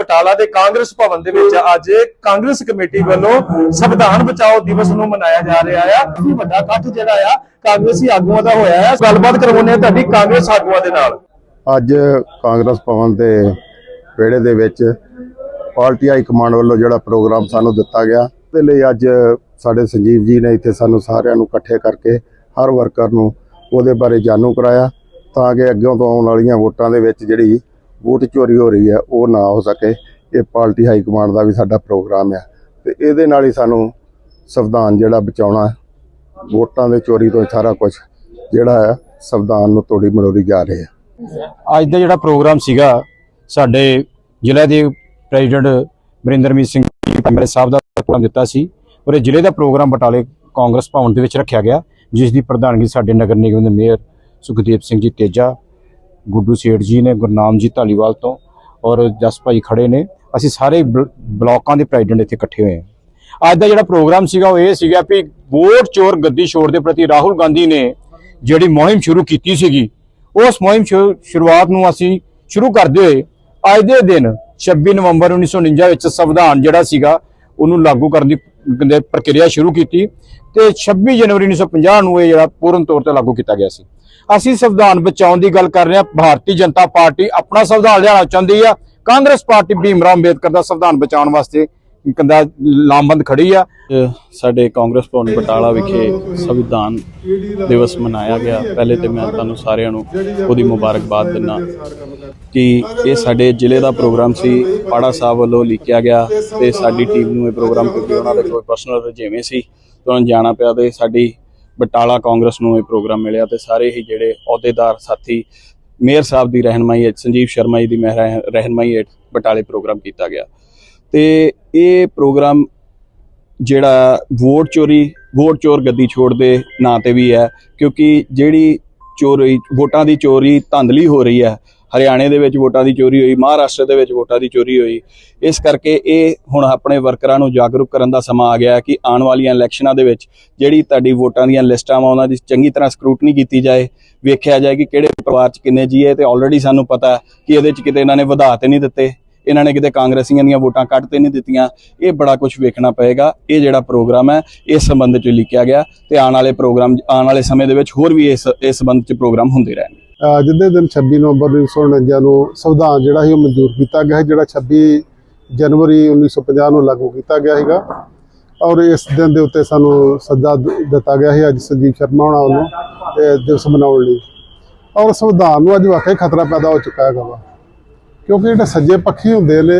ਬਟਾਲਾ ਦੇ ਕਾਂਗਰਸ ਭਵਨ ਦੇ ਵਿੱਚ ਅੱਜ ਕਾਂਗਰਸ ਕਮੇਟੀ ਵੱਲੋਂ ਸੰਵਿਧਾਨ ਬਚਾਓ ਦਿਵਸ ਨੂੰ ਮਨਾਇਆ ਜਾ ਰਿਹਾ ਆ। ਕਾਫੀ ਵੱਡਾ ਇਕੱਠ ਜਿਹੜਾ ਆ, ਕਾਂਗਰਸੀ ਆਗੂਆਂ ਦਾ ਹੋਇਆ ਹੈ ਗੱਲਬਾਤ ਕਰਵਾਉਂਦੇ ਤੁਹਾਡੀ ਕਾਂਗਰਸ ਆਗੂਆਂ ਦੇ ਨਾਲ। ਅੱਜ ਕਾਂਗਰਸ ਭਵਨ ਦੇ ਵਿਹੜੇ ਦੇ ਵਿੱਚ ਪਾਰਟੀ ਹਾਈ ਕਮਾਂਡ ਵੱਲੋਂ ਜਿਹੜਾ ਪ੍ਰੋਗਰਾਮ ਸਾਨੂੰ ਦਿੱਤਾ ਗਿਆ। ਉਹਦੇ ਲਈ ਅੱਜ ਸਾਡੇ ਸੰਜੀਵ ਜੀ ਨੇ ਇੱਥੇ ਸਾਨੂੰ ਸਾਰਿਆਂ ਨੂੰ ਇਕੱਠੇ ਕਰਕੇ ਹਰ ਵਰਕਰ ਨੂੰ ਉਹਦੇ ਬਾਰੇ ਜਾਣੂ ਕਰਾਇਆ ਤਾਂ ਕਿ ਅੱਗੇ ਤੋਂ ਆਉਣ ਵਾਲੀਆਂ ਵੋਟਾਂ ਦੇ ਵਿੱਚ ਜਿਹੜੀ ਵੋਟ ਚੋਰੀ ਹੋ ਰਹੀ ਹੈ, ਉਹ ਨਾ ਹੋ ਸਕੇ। ਇਹ ਪਾਰਟੀ ਹਾਈ ਕਮਾਂਡ ਦਾ ਵੀ ਸਾਡਾ ਪ੍ਰੋਗਰਾਮ ਆ। ਤੇ ਇਹਦੇ ਨਾਲ ਹੀ ਸਾਨੂੰ ਸੰਵਿਧਾਨ ਜਿਹੜਾ ਬਚਾਉਣਾ ਵੋਟਾਂ ਦੇ ਚੋਰੀ ਤੋਂ ਸਾਰਾ ਕੁਝ ਜਿਹੜਾ ਹੈ, ਸੰਵਿਧਾਨ ਨੂੰ ਤੋੜੀ ਮਰੋੜੀ ਜਾ ਰਹੇ ਹੈ। ਅੱਜ ਦਾ ਜਿਹੜਾ ਪ੍ਰੋਗਰਾਮ ਸੀਗਾ, ਸਾਡੇ ਜ਼ਿਲ੍ਹੇ ਦੇ ਪ੍ਰੈਜ਼ੀਡੈਂਟ ਵਰਿੰਦਰਮੀਤ ਸਿੰਘ ਜੀ ਸਾਹਿਬ ਦਾ ਪ੍ਰੋਗਰਾਮ ਦਿੱਤਾ ਸੀ। ਔਰ ਇਹ ਜ਼ਿਲ੍ਹੇ ਦਾ ਪ੍ਰੋਗਰਾਮ ਬਟਾਲੇ ਕਾਂਗਰਸ ਭਵਨ ਦੇ ਵਿੱਚ ਰੱਖਿਆ ਗਿਆ, ਜਿਸ ਦੀ ਪ੍ਰਧਾਨਗੀ ਸਾਡੇ ਨਗਰ ਨਿਗਮ ਦੇ ਮੇਅਰ ਸੁਖਦੀਪ ਸਿੰਘ ਜੀ ਤੇਜਾ ਗੁੱਡੂ ਸੇਠ ਜੀ ਨੇ ਗੁਰਨਾਮ ਜੀ ਧਾਲੀਵਾਲ ਤੋਂ ਔਰ ਜਸ ਭਾਈ ਖੜੇ ਨੇ। ਅਸੀਂ ਸਾਰੇ ਬਲ- ਬਲਾਕਾਂ ਦੇ ਪ੍ਰੈਜ਼ੀਡੈਂਟ ਇੱਥੇ ਇਕੱਠੇ ਹੋਏ ਹਾਂ। ਅੱਜ ਦਾ ਜਿਹੜਾ ਪ੍ਰੋਗਰਾਮ ਸੀਗਾ ਉਹ ਇਹ ਸੀਗਾ ਵੀ ਵੋਟ ਚੋਰ ਗੱਦੀ ਛੋੜ ਦੇ ਪ੍ਰਤੀ ਰਾਹੁਲ ਗਾਂਧੀ ਨੇ ਜਿਹੜੀ ਮੁਹਿੰਮ ਸ਼ੁਰੂ ਕੀਤੀ ਸੀਗੀ, ਉਸ ਮੁਹਿੰਮ ਸ਼ੁ- ਸ਼ੁਰੂਆਤ ਨੂੰ ਅਸੀਂ ਸ਼ੁਰੂ ਕਰਦੇ ਹੋਏ ਅੱਜ ਦੇ ਦਿਨ 26 ਨਵੰਬਰ 1949 ਵਿੱਚ ਸੰਵਿਧਾਨ ਜਿਹੜਾ ਸੀਗਾ, ਉਹਨੂੰ ਲਾਗੂ ਕਰਨ ਦੀ ਪ੍ਰਕਿਰਿਆ ਸ਼ੁਰੂ ਕੀਤੀ। ਤੇ 26 ਜਨਵਰੀ 1950 ਨੂੰ ਇਹ ਜਿਹੜਾ ਪੂਰਨ ਤੌਰ ਤੇ ਲਾਗੂ ਕੀਤਾ ਗਿਆ ਸੀ। ਅਸੀਂ ਸੰਵਿਧਾਨ ਬਚਾਉਣ ਦੀ ਗੱਲ ਕਰ ਰਹੇ ਹਾਂ। ਭਾਰਤੀ ਜਨਤਾ ਪਾਰਟੀ ਆਪਣਾ ਸੰਵਿਧਾਨ ਲਿਆਉਣਾ ਚਾਹੁੰਦੀ ਆ। ਕਾਂਗਰਸ ਪਾਰਟੀ ਭੀਮ ਭੀਮਰਾਓ ਅੰਬੇਦਕਰ ਦਾ ਸੰਵਿਧਾਨ ਬਚਾਉਣ ਵਾਸਤੇ ਕਹਿੰਦਾ ਲਾਮਬੰਦ ਖੜੀ ਆ। ਸਾਡੇ ਕਾਂਗਰਸ ਭਵਨ ਬਟਾਲਾ ਵਿਖੇ ਸੰਵਿਧਾਨ ਦਿਵਸ ਮਨਾਇਆ ਗਿਆ। ਪਹਿਲੇ ਤੇ ਮੈਂ ਤੁਹਾਨੂੰ ਸਾਰਿਆਂ ਨੂੰ ਉਹਦੀ ਮੁਬਾਰਕਬਾਦ ਦਿੰਦਾ। ਕਿ ਇਹ ਸਾਡੇ ਜ਼ਿਲ੍ਹੇ ਦਾ ਪ੍ਰੋਗਰਾਮ ਸੀ। ਪਾੜਾ ਸਾਹਿਬ ਵੱਲੋਂ ਲਿਖਿਆ ਗਿਆ ਤੇ ਸਾਡੀ ਟੀਮ ਨੂੰ ਇਹ ਪ੍ਰੋਗਰਾਮ ਕਿਉਂਕਿ ਉਹਨਾਂ ਦੇ ਕੋਈ ਪਰਸਨਲ ਰਜੇਵੇਂ ਸੀ। ਤੇ ਜਾਣਾ ਪਿਆ ਤੇ ਸਾਡੀ ਬਟਾਲਾ ਕਾਂਗਰਸ ਨੂੰ ਇਹ ਪ੍ਰੋਗਰਾਮ ਮਿਲਿਆ ਤੇ ਸਾਰੇ ਹੀ ਜਿਹੜੇ ਅਹੁਦੇਦਾਰ ਸਾਥੀ, ਮੇਅਰ ਸਾਹਿਬ ਦੀ ਰਹਿਨਮਾਈ ਹੇਠ, ਸੰਜੀਵ ਸ਼ਰਮਾ ਜੀ ਦੀ ਮਹਿਰ- ਰਹਿਨਮਾਈ ਹੇਠ ਬਟਾਲੇ ਪ੍ਰੋਗਰਾਮ ਕੀਤਾ ਗਿਆ। ਤੇ ਇਹ ਪ੍ਰੋਗਰਾਮ ਜਿਹੜਾ ਵੋਟ ਚੋਰੀ, ਵੋਟ ਚੋਰ ਗੱਦੀ ਛੋੜ ਦੇ ਨਾਂ ਤੇ ਵੀ ਹੈ, ਕਿਉਂਕਿ ਜਿਹੜੀ ਚੋਰੀ, ਵੋਟਾਂ ਦੀ ਚੋਰੀ ਧੰਦਲੀ ਹੋ ਰਹੀ ਹੈ ਹਰਿਆਣੇ ਦੇ ਵਿੱਚ ਵੋਟਾਂ ਦੀ ਚੋਰੀ ਹੋਈ, ਮਹਾਰਾਸ਼ਟਰ ਦੇ ਵਿੱਚ ਵੋਟਾਂ ਦੀ ਚੋਰੀ ਹੋਈ। ਇਸ ਕਰਕੇ ਇਹ ਹੁਣ ਆਪਣੇ ਵਰਕਰਾਂ ਨੂੰ ਜਾਗਰੂਕ ਕਰਨ ਦਾ ਸਮਾਂ ਆ ਗਿਆ ਹੈ ਕਿ ਆਉਣ ਵਾਲੀਆਂ ਇਲੈਕਸ਼ਨਾਂ ਦੇ ਵਿੱਚ ਜਿਹੜੀ ਤੁਹਾਡੀ ਵੋਟਾਂ ਦੀਆਂ ਲਿਸਟਾਂ ਵਾ, ਉਹਨਾਂ ਦੀ ਚੰਗੀ ਤਰ੍ਹਾਂ ਸਕਰੂਟਨੀ ਕੀਤੀ ਜਾਏ, ਵੇਖਿਆ ਜਾਏ ਕਿ ਕਿਹੜੇ ਪਰਿਵਾਰ 'ਚ ਕਿੰਨੇ ਜੀਏ ਤੇ ਆਲਰੇਡੀ ਸਾਨੂੰ ਪਤਾ ਕਿ ਇਹਦੇ 'ਚ ਕਿਤੇ ਇਹਨਾਂ ਨੇ ਵਧਾ ਤੇ ਨਹੀਂ ਦਿੱਤੇ, ਇਹਨਾਂ ਨੇ ਕਿਤੇ ਕਾਂਗਰਸੀਆਂ ਦੀਆਂ ਵੋਟਾਂ ਕੱਢ ਤੇ ਨਹੀਂ ਦਿੱਤੀਆਂ, ਇਹ ਬੜਾ ਕੁਝ ਵੇਖਣਾ ਪਏਗਾ। ਇਹ ਜਿਹੜਾ ਪ੍ਰੋਗਰਾਮ ਹੈ, ਇਸ ਸੰਬੰਧ 'ਚ ਲਿਖਿਆ ਗਿਆ ਤੇ ਆਉਣ ਵਾਲੇ ਪ੍ਰੋਗਰਾਮ, ਆਉਣ ਵਾਲੇ ਸਮੇਂ ਦੇ ਵਿੱਚ ਹੋਰ ਵੀ ਇਸ ਇਸ ਸੰਬੰਧ 'ਚ ਪ੍ਰੋਗਰਾਮ ਹੁੰਦੇ ਰਹਿਣਗੇ। ਅੱਜ ਦਿਨ 26 ਨਵੰਬਰ 1949 ਨੂੰ ਸੰਵਿਧਾਨ ਜਿਹੜਾ ਸੀ ਉਹ ਮਨਜ਼ੂਰ ਕੀਤਾ ਗਿਆ ਹੈ ਜਿਹੜਾ 26 ਜਨਵਰੀ 1950 ਨੂੰ ਲਾਗੂ ਕੀਤਾ ਗਿਆ ਹੈਗਾ ਔਰ ਇਸ ਦਿਨ ਦੇ ਉੱਤੇ ਸਾਨੂੰ ਸੱਦਾ ਦਿੱਤਾ ਗਿਆ ਹੈ ਅੱਜ ਸੰਜੀਵ ਸ਼ਰਮਾ ਹੋਣਾ ਵੱਲੋਂ ਇਹ ਦਿਵਸ ਮਨਾਉਣ ਲਈ। ਔਰ ਸੰਵਿਧਾਨ ਨੂੰ ਅੱਜ ਵਾਕਈ ਖਤਰਾ ਪੈਦਾ ਹੋ ਚੁੱਕਾ ਹੈਗਾ ਵਾ। ਕਿਉਂਕਿ ਜਿਹੜੇ ਸੱਜੇ ਪੱਖੀ ਹੁੰਦੇ ਨੇ